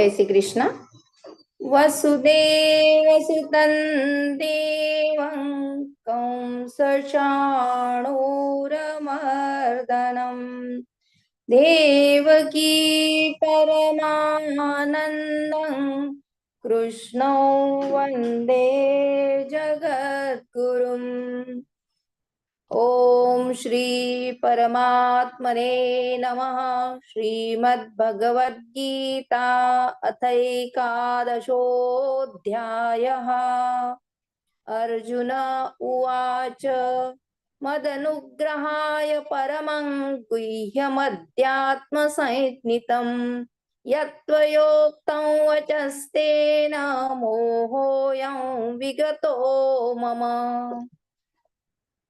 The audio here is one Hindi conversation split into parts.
जय श्री कृष्ण। वसुदेवसुतं देवं कंसचाणूरमर्दनम् देवकी परमानन्दं कृष्णौ वंदे जगद्गुरुम्। ओम श्री परमात्मने नमः। श्रीमद्भगवद्गीता अथैकादशोऽध्यायः अर्जुन उवाच, मदनुग्रहाय परमं गुह्यमध्यात्मसंज्ञितम्। यत्त्वयोक्तं वचस्तेन मोहोऽयं विगतो मम।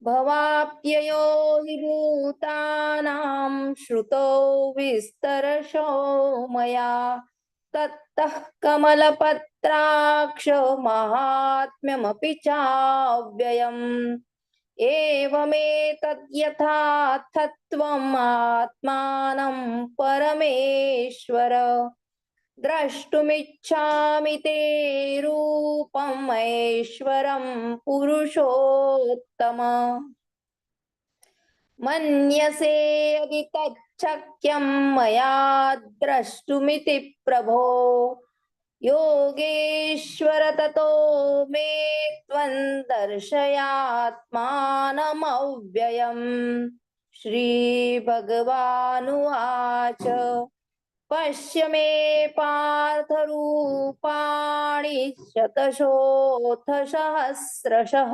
भवाप्ययो हि भूतानां श्रुतो विस्तरशो मया। तत्तः कमलपत्राक्ष माहात्म्यमपि चाव्ययम्। एवमेतद्यथा तत्त्वम् आत्मानं परमेश्वर। द्रष्टुमिच्छामि ते रूपम् ऐश्वरं पुरुषोत्तम। मन्यसे यदि तच्छक्यं मया द्रष्टुमिति प्रभो, योगेश्वर ततो मे त्वं दर्शयात्मानमव्ययम्। श्रीभगवानुवाच। पश्य मे पार्थरूपाणि शतशोऽथ सहस्रशः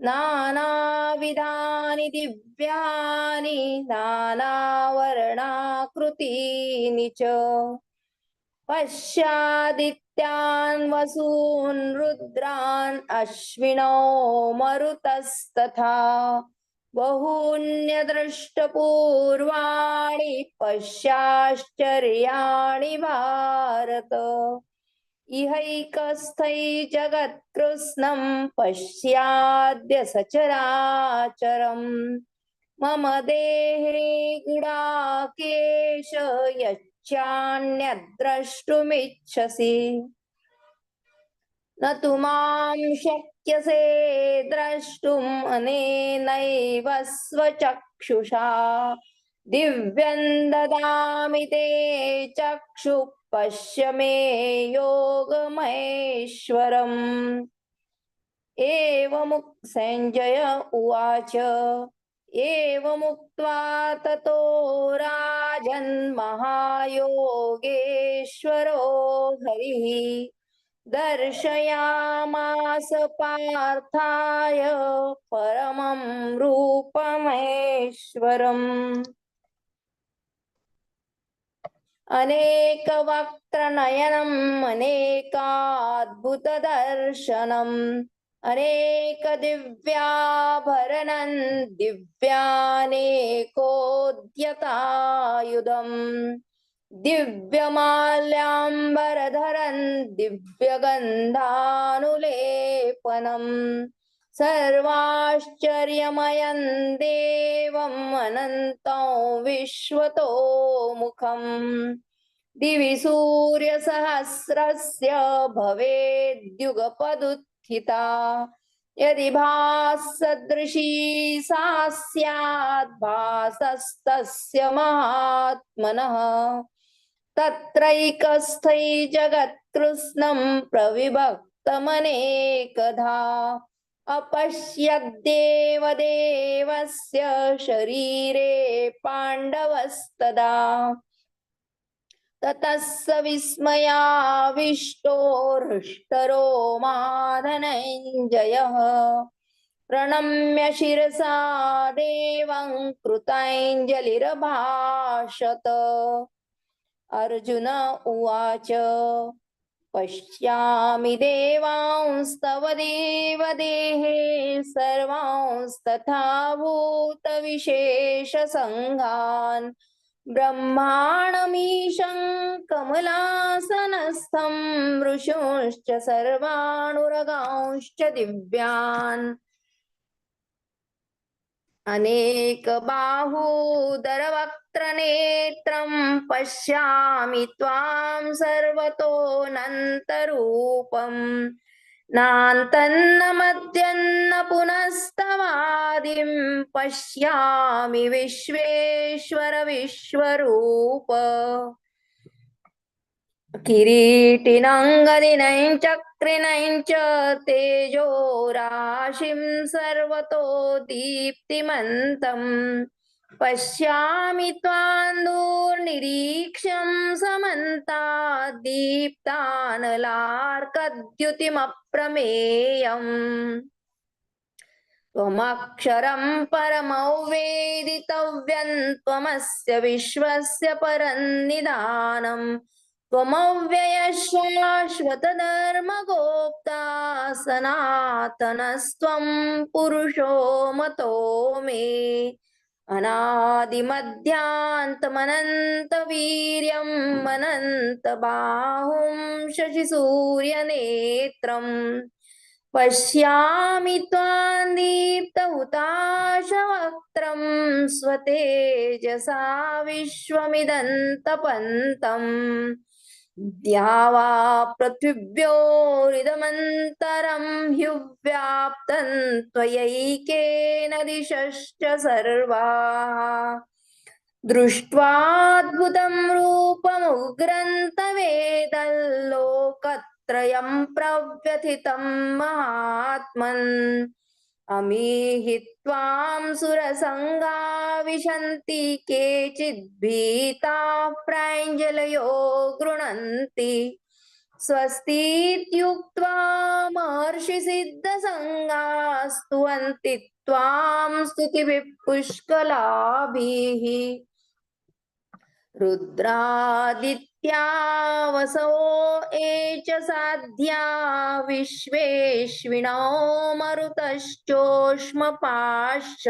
नानाविधानि दिव्यानि नानावर्णाकृतीनि च। पश्यादित्यान् वसून् रुद्रान् अश्विनौ मरुतस्तथा। बहून्यदृष्टपूर्वाणि पश्याश्चर्याणि भारत। इहैकस्थै जगत्कृत्स्नं पश्याद्य सचराचरम्। मम देहे गुडाकेश यच्चान्यद्रष्टुमिच्छसि। न तु माँ शक्यसे द्रष्टुम् अनेनैव स्वचक्षुषा। दिव्यं ददामि ते चक्षुः पश्य मे योगमहेश्वरम्। एवमुक् सञ्जय उवाच। एवमुक्त्वा ततो राजन्महायोगेश्वरो हरिः। दर्शयामास पार्थाय परमं रूपमेश्वरम्। अनेकवक्त्रनयनम् अनेकाद्भुतदर्शनम् अनेकदिव्याभरणं दिव्यानेकोद्यतायुधम्। दिव्यमाल्याम्बरधरन् दिव्यगन्धानुलेपनम् सर्वाश्चर्यमयं देवम् अनन्तं विश्वतोमुखम् दिवि सूर्यसहस्रस्य भवेद्युगपदुत्थिता। यदि भासदृशी सा स्यात्, भासस्तस्य महात्मनः तत्रैकस्थै जगत्कृत्स्नं प्रविभक्तमनेकधा। अपश्यद्देवदेवस्य शरीरे पाण्डवस्तदा। ततः स विस्मयाविष्टो हृष्टरो माधनञ्जयः। प्रणम्य शिरसा देवं कृताञ्जलिरभाषत। अर्जुन उवाच। पश्यामि देवांस्तव देवदेहे सर्वांस्तथा भूतविशेषसङ्घान् ब्रह्माणमीशं कमलासनस्थं ऋषुश्च सर्वाणुरगांश्च दिव्यान्। अनेकबाहूदरवक्त्रनेत्रं पश्यामि त्वां सर्वतोऽनन्तरूपम् नान्तन्न मध्यन्न पुनस्तवादिं पश्यामि विश्वेश्वर विश्वरूप। किरीटिनङ्गदिनं चक्रिणं तेजो राशिं सर्वतो दीप्तिमन्तम् पश्यामि त्वां दूर्निरीक्ष्यं समन्तात् दीप्तानलार्कद्युतिमप्रमेयम्। त्वमक्षरं परमौवेदितव्यं, त्वमस्य विश्वस्य परन्निदानम् त्वमव्ययः शाश्वतधर्मगोप्ता सनातनस्त्वं पुरुषो मतो मे। अनादिमध्यान्तमनन्तवीर्यम् अनन्तबाहुं शशिसूर्यनेत्रम् पश्यामि त्वां दीप्तहुताशवक्त्रं स्वतेजसा विश्वमिदन्तपन्तम् द्यावा पृथिव्योरिदमन्तरं ह्युव्याप्तं त्वयैकेन दिशश्च सर्वाः। दृष्ट्वाद्भुतं रूपमुग्रन्तवेदल्लोकत्रयं प्रव्यथितं महात्मन्। अमीहि त्वां सुरसङ्गा विशन्ति केचिद्भीताः प्राञ्जलयो गृणन्ति। स्वस्तीत्युक्त्वा महर्षिसिद्धसङ्गास्तुवन्ति त्वां स्तुतिभिः पुष्कलाभिः। रुद्रादित्या वसो ये च साध्या विश्वेश्विनो मरुतश्चोष्मपाश्च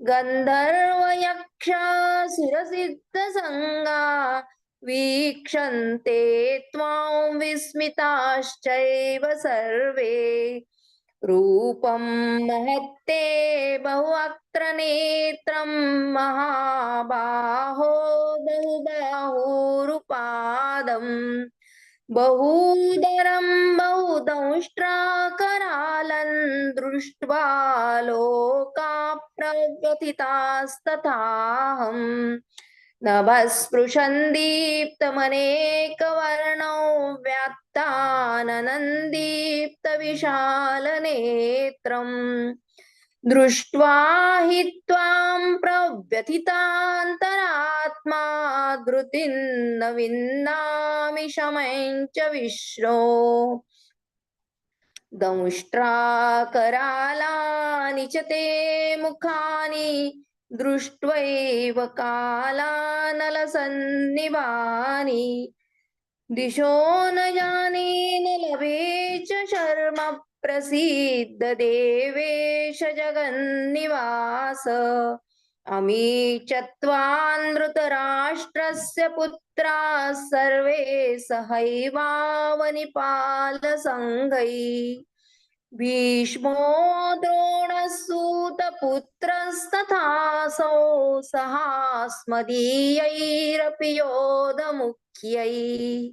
गन्धर्वयक्षासुरसिद्धसङ्गा वीक्षन्ते त्वां विस्मिताश्चैव सर्वे रूपं महत्ते बहुवक्त्रनेत्रं महाबाहो बहुबाहुरुपादम् बहूदरं बहुदंष्ट्राकरालं दृष्ट्वा लोका प्रव्यथितास्तथाहम् नभस्पृशन् दीप्तमनेकवर्णौ व्याप्ताननन्दीप्तविशालनेत्रम्। दृष्ट्वा हि त्वां प्रव्यथितान्तरात्मा धृतिं न विन्दामि शमं च विष्णो दंष्ट्राकरालानि च ते मुखानि दृष्ट्वैव कालानलसन्निभानि दिशो न जाने न लभे च शर्म प्रसीद्ध देवेश जगन्निवास। अमी च त्वानृतराष्ट्रस्य पुत्राः सर्वे सहैवावनिपालसङ्गै। भीष्मो द्रोणसूतपुत्रस्तथासौ सहास्मदीयैरपि योधमुख्यै।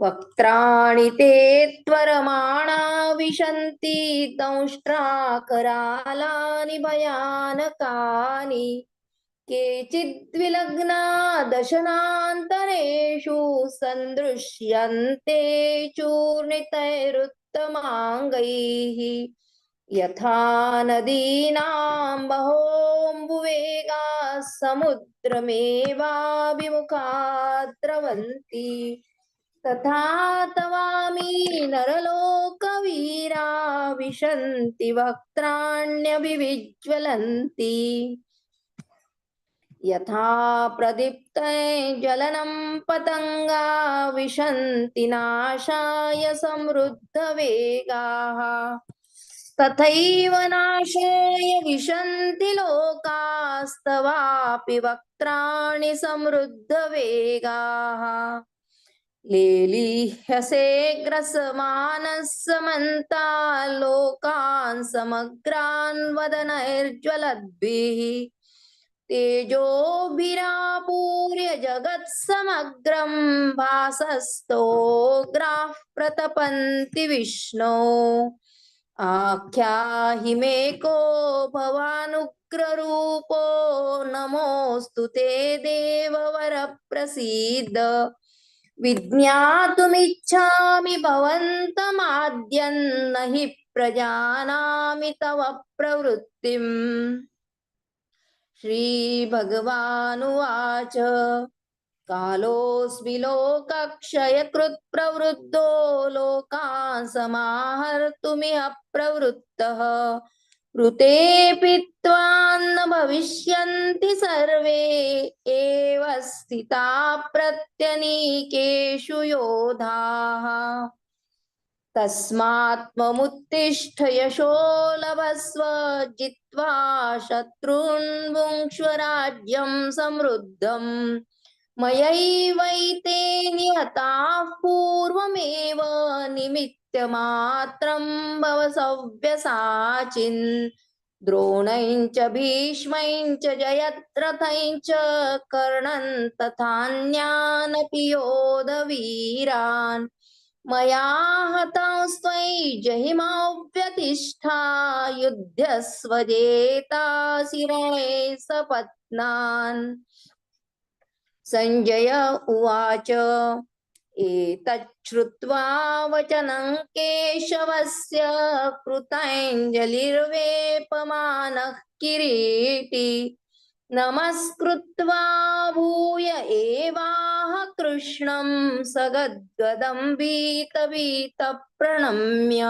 वक्त्राणि ते त्वरमाणा विशन्ति दंष्ट्राकरालानि भयानकानि। केचिद्विलग्ना दशनान्तरेषु सन्दृश्यन्ते चूर्णितैरुत्तमाङ्गैः यथा नदीनां बहोऽम्बुवेगाः समुद्रमेवाभिमुखा द्रवन्ति तथा तवामि नरलोकवीरा विशन्ति वक्त्राण्यभिविज्वलन्ति। यथा प्रदीप्ते ज्वलनं पतङ्गा विशन्ति नाशाय समृद्धवेगाः। तथैव नाशाय विशन्ति लोकास्तवापि वक्त्राणि समृद्धवेगाः। लेलिह्यसे ग्रसमानस्समन्ता लोकान् समग्रान् वदनैर्ज्वलद्भिः। तेजोभिरापूर्य जगत्समग्रं भासस्तोग्राः प्रतपन्ति विष्णो। आख्याहि मे को भवानुग्ररूपो नमोऽस्तु ते देववर प्रसीद विज्ञातुमिच्छामि भवन्तमाद्यं न हि प्रजानामि तव प्रवृत्तिम्। श्रीभगवानुवाच। कालोऽस्मि लोकक्षयकृत् प्रवृद्धो लोकान् समाहर्तुमिह प्रवृत्तः ऋतेऽपि त्वान्न भविष्यन्ति सर्वे, एव स्थिता प्रत्यनीकेषु योधाः। तस्मात्त्वमुत्तिष्ठ यशो लभस्व जित्वा शत्रून् भुङ्क्ष्व राज्यं समृद्धम्। मयैवैते निहताः पूर्वमेव निमित्तमात्रं भव सव्यसाचिन्। द्रोणं च भीष्मं च जयद्रथं च कर्णं तथान्यानपि योधवीरान्। मया हतांस्त्वयि जहिमाव्यतिष्ठा रणे सपत्नान्। सञ्जय उवाच एतच्छ्रुत्वा वचनं केशवस्य कृताञ्जलिर्वेपमानः किरीटी। नमस्कृत्वा भूय एवाह कृष्णं भीतभीतप्रणम्य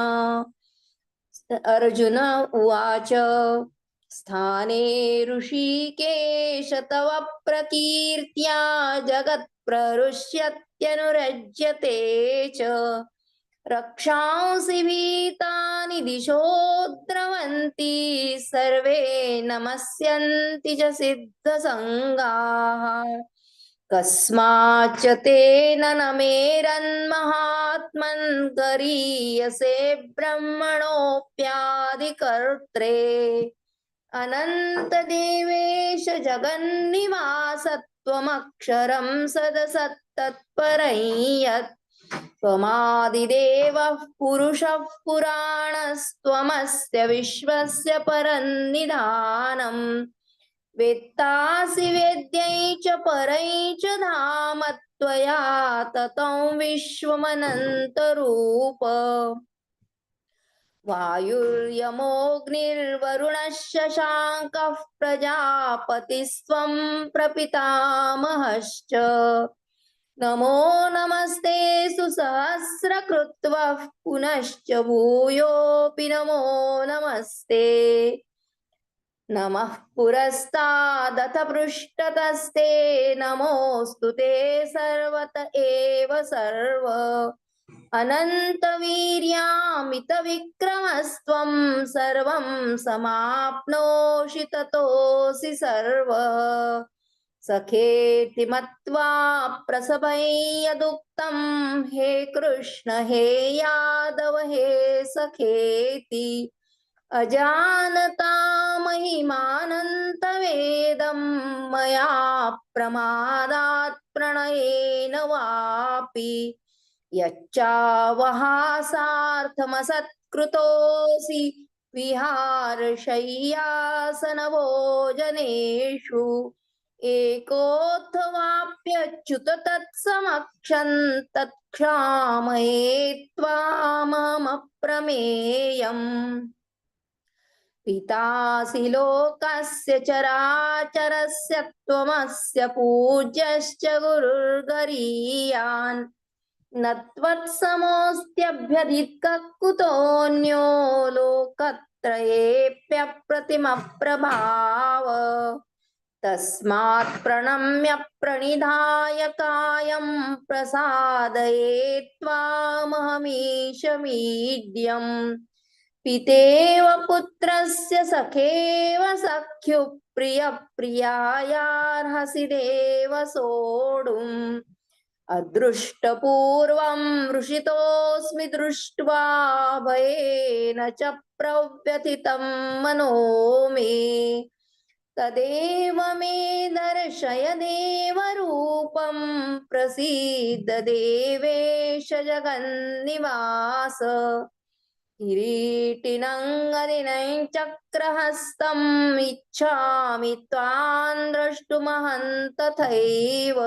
अर्जुन उवाच स्थाने ऋषिकेश तव प्रकीर्त्या जगत्प्रहृष्यत्यनुरज्यते च। रक्षांसि भीतानि दिशो द्रवन्ति सर्वे नमस्यन्ति च सिद्धसङ्गाः। कस्माच्च तेन न मेरन्महात्मन् गरीयसे ब्रह्मणोऽप्यादिकर्त्रे। अनन्तदेवेश जगन्निवासत्वमक्षरं सदसत्तत्परं त्वमादिदेवः पुरुषः पुराणस्त्वमस्य विश्वस्य परन्निधानम् वेत्तासि वेद्यै च परै च धाम त्वया ततं विश्वमनन्तरूप। वायुर्यमोऽग्निर्वरुणः शशाङ्कः प्रजापतिस्त्वं प्रपितामहश्च। नमो नमस्ते सुसहस्रकृत्वः पुनश्च भूयोऽपि नमो नमस्ते। नमः पुरस्तादथ पृष्ठतस्ते नमोऽस्तु ते सर्वत एव सर्व। अनन्तवीर्यामितविक्रमस्त्वं सर्वं समाप्नोषि ततोऽसि सर्व। सखेति मत्वा प्रसभैयदुक्तं हे कृष्ण, हे यादव, हे सखेति। अजानता महिमानन्तवेदं मया प्रमादात् प्रणयेन वापि। यच्चावहासार्थमसत्कृतोऽसि विहारशय्यासनभोजनेषु। एकोऽथवाप्यच्युत तत्समक्षं तत्क्षामये त्वाममप्रमेयम्। पितासि लोकस्य चराचरस्य त्वमस्य पूज्यश्च गुरुर्गरीयान्। न त्वत्समोऽस्त्यभ्यधिकः कुतोऽन्यो लोकत्रयेऽप्यप्रतिमप्रभाव। तस्मात् प्रणम्य प्रणिधाय कायं प्रसादये त्वामहमीशमीड्यम् पितेव पुत्रस्य सखेव सख्युः प्रियप्रियायार्हसि देव सोढुम्। अदृष्टपूर्वं वृषितोऽस्मि दृष्ट्वा भयेन च प्रव्यथितं मनो मे। तदेव मे दर्शय देवरूपं प्रसीद देवेश जगन्निवास। किरीटिनङ्गदिनं चक्रहस्तम् इच्छामि त्वां द्रष्टुमहं तथैव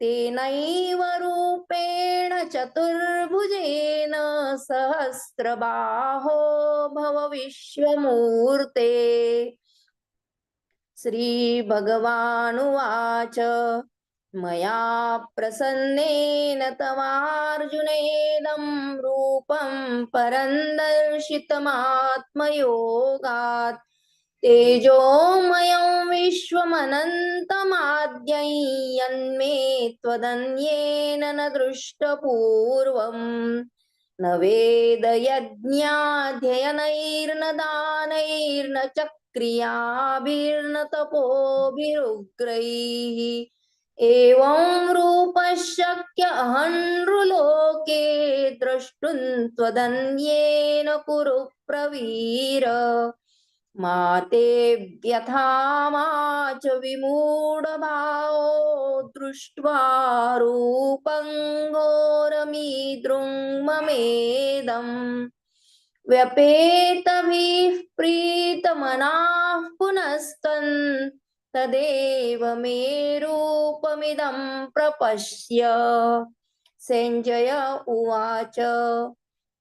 तेनैव रूपेण चतुर्भुजेन सहस्रबाहो भव विश्वमूर्ते श्रीभगवानुवाच। मया प्रसन्नेन तवार्जुनेदं रूपं परं दर्शितमात्मयोगात् तेजोमयं विश्वमनन्तमाद्यै यन्मे त्वदन्येन न दृष्टपूर्वम् न वेदयज्ञाध्ययनैर्न दानैर्न च क्रियाभिर्न तपोभिरुग्रैः एवं रूपः शक्य अहं नृलोके द्रष्टुं त्वदन्येन कुरु प्रवीर। मा ते व्यथा मा च विमूढभावो दृष्ट्वा रूपं घोरमीदृङ् व्यपेतभिः प्रीतमनाः पुनस्तन् तदेव मे रूपमिदं प्रपश्य। सञ्जय उवाच,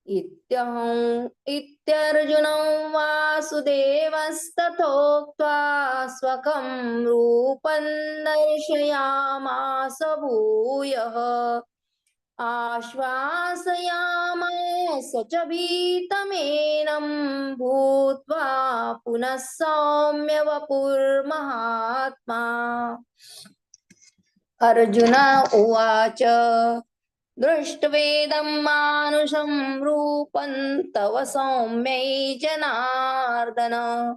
इत्यहं इत्यर्जुनं वासुदेवस्तथोक्त्वा स्वकं रूपं दर्शयामास भूयः। आश्वासयामास च भीतमेनं भूत्वा पुनः सौम्य वपुर्महात्मा अर्जुन उवाच, दृष्ट्वेदं मानुषं रूपं तव सौम्यै जनार्दन।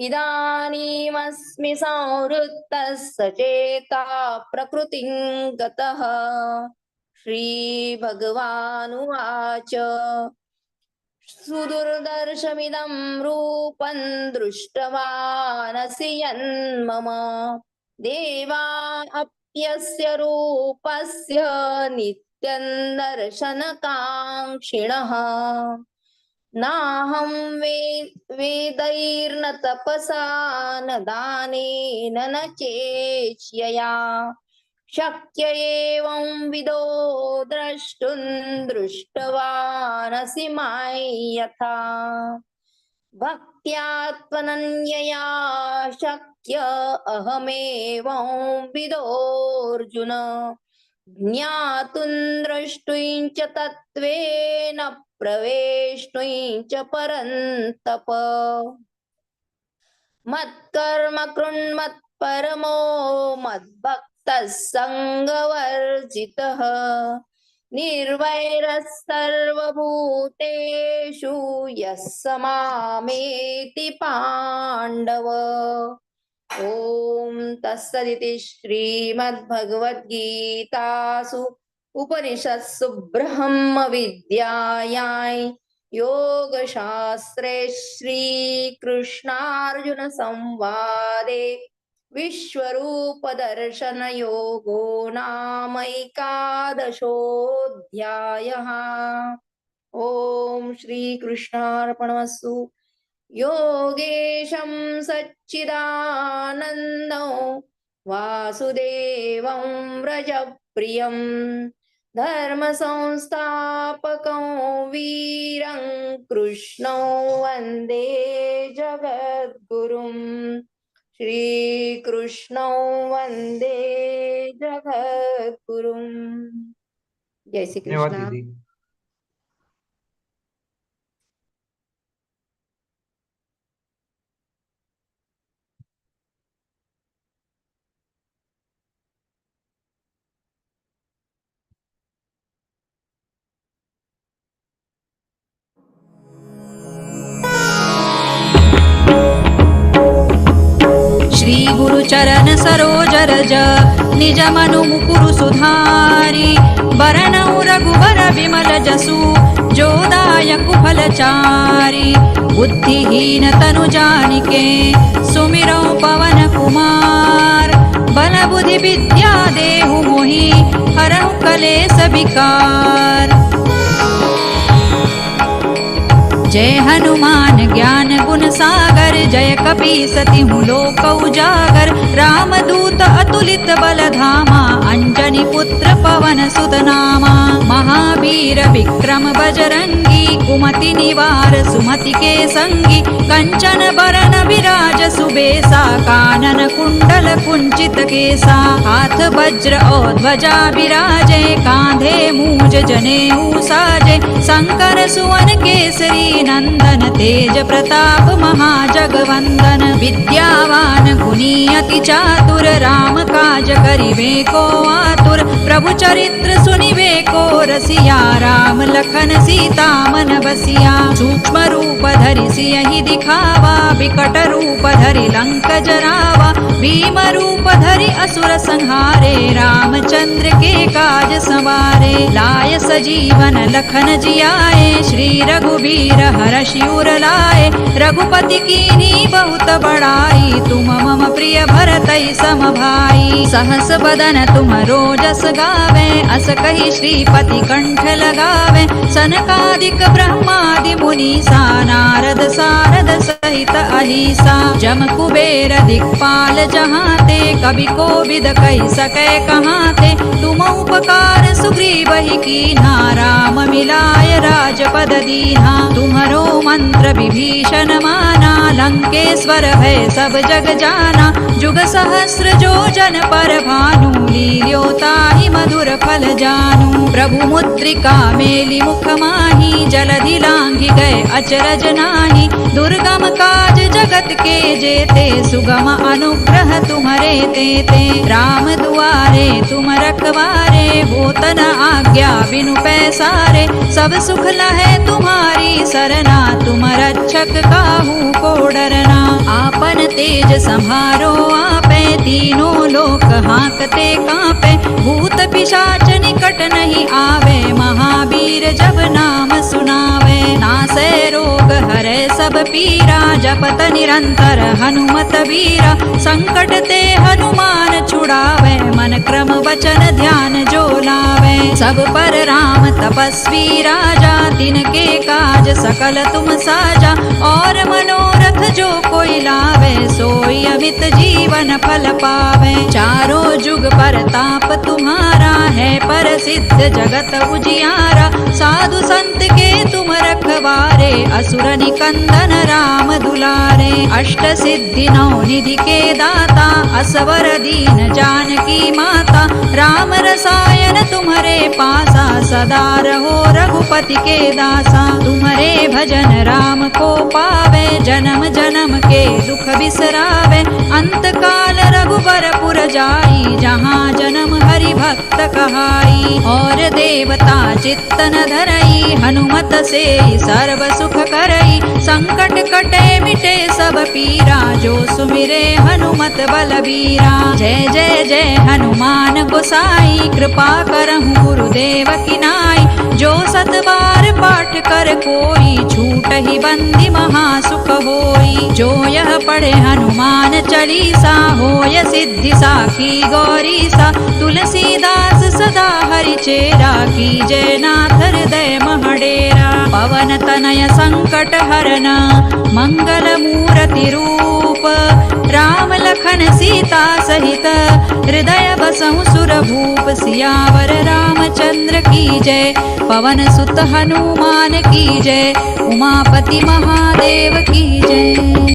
इदानीमस्मि संवृत्तः सचेता प्रकृतिं गतः। श्रीभगवानुवाच। सुदुर्दर्शमिदं रूपं दृष्टवानसि यन्मम। देवा अप्यस्य रूपस्य नित्यं दर्शनकाङ्क्षिणः नाहं वे, वेदैर्न तपसा न दानेन न चेच्यया शक्य एवं विदो द्रष्टुं दृष्टवानसि यथा। भक्त्या त्वनन्यया शक्य अहमेवं विदोऽर्जुन। ज्ञातुं द्रष्टुं च तत्त्वेन, प्रवेष्टुं च परन्तप। मत्कर्म कृन्मत्परमो मद्भक्तः सङ्गवर्जितः निर्वैरः सर्वभूतेषु यः स मामेति पाण्डव। ॐ तत्सदिति श्रीमद्भगवद्गीतासु उपनिषत्सु ब्रह्मविद्यायां योगशास्त्रे श्रीकृष्णार्जुनसंवादे विश्वरूपदर्शनयोगो नामैकादशोऽध्यायः। ॐ श्रीकृष्णार्पणमस्तु। योगेशं सच्चिदानन्दौ वासुदेवं व्रजप्रियं धर्मसंस्थापकं वीरं कृष्णौ वंदे जगद्गुरुम्। श्रीकृष्णौ वंदे जगद्गुरुम्। जय श्री चरण सरोज रज निज मनु मुकुरु सुधारी बरनौ रघुबर विमल जसु जोदायकु फलचारी बुद्धिहीन तनु जानिके सुमिरौ पवन कुमार बल बुद्धि विद्या देहु मोहि हरहु कलेस विकार जय हनुमान ज्ञान गुण सागर जय कपी सति लोक उजागर। राम दूत अतुलित बल धामा अंजनी पुत्र पवन सुत नामा महावीर विक्रम बजरंगी कुमति निवार, सुमति के संगी। कंचन बरन विराज सुबेसा कानन कुंडल कुंचित केसा। हाथ वज्र और ध्वजा विराजे, कांधे मूज जनेऊ साजे शंकर सुवन केसरी नंदन, तेज प्रताप महाजगवंदन। विद्यावान गुणी अति चातुर, राम काज करिवे को आतुर। प्रभु चरित्र सुनिवे को, रसिया राम लखन सीता मन बसिया सूक्ष्म रूप धरि सियहि दिखावा, विकट रूप धरि लंक जरावा भीम रूप धरि असुर संहारे, रामचंद्र के काज सवारे, लाय सजीवन लखन जियाए, श्री रघुबीर हर शिवर लाए, रघुपति कीनी बहुत बड़ाई तुम मम प्रिय भरत सम भाई। सहस बदन तुम रोजस गावे, अस कही श्रीपति कंठ लगावे, सनकादिक ब्रह्मादि मुनीसा, नारद सारद सहित अहिसा जम कुबेर दिक्पाल जहाँ ते कवि को विद कही सकै कहाँ ते तुम उपकार सुग्रीव ही कीन्हा, राम मिलाय राजपद दीन्हा। तुम्हरो मंत्र विभीषण माना, लंकेश्वर है सब जग जाना। जुग सहस्र जो जन पर भानु लील्योता ही मधुर फल जानू। प्रभु मुद्रिका मेली मुख माही जलधि लांघि गए अचरज नाही दुर्गम काज जगत के जेते, सुगम अनुग्रह तुम्हारे तेते राम दुआरे तुम रखवारे होतन आज्ञा बिनु पैसारे। सब सुख लहे तुम्हारी सरना, तुम रक्षक काहू को डरना। आपन तेज संहारो आपे, तीनों लोक हाकते कांपे। भूत पिशाच निकट नहीं आवे। महावीर जब नाम सुनावे। नासे रोग हरे सब पीरा। जपत निरंतर हनुमत वीरा। संकट ते हनुमान छुड़ावे। मन क्रम वचन ध्यान जो लावे। सब पर राम तपस्वी राजा। दिन के काज सकल तुम साजा। और मनोरथ जो कोई लावे। सोई अमित जीवन फल पावे। चारों जुग पर ताप तुम्हारा। है पर सिद्ध जगत उजियारा। साधु संत के तुम रखवारे, असुर निकंदन राम दुलारे। अष्ट सिद्धि नौ निधि के दाता, असवर दीन जानकी माता। राम रसायन तुम्हारे पासा, सदा रहो रघुपति के दासा। तुम्हारे भजन राम को पावे, जन्म जन्म के दुख बिसरावे। अंत काल रघुबर पुर जाई, जहाँ जन्म हरि भक्त कहाई और देवता चित्तन धरई हनुमत से सर्व सुख करई संकट कटे मिटे सब पीरा जो सुमिरे हनुमत बलबीरा। जय जय जय हनुमान गोसाई कृपा करहु गुरुदेव की नाई जो सत बार पाठ कर कोई छूट ही बंदी महासुख होई। जो यह पढ़े हनुमान चालीसा होय सिद्धि साखी गौरी सा तुलसीदास सदा हरि चेरा की जय नाथ हृदय महडेरा। पवन तनय संकट हरना मंगल मूर्ति रूप। राम लखन सीता सहित हृदय बसहु सुर भूप सियावर रामचंद्र की जय पवन सुत हनुमान की जय उमापति महादेव की जय।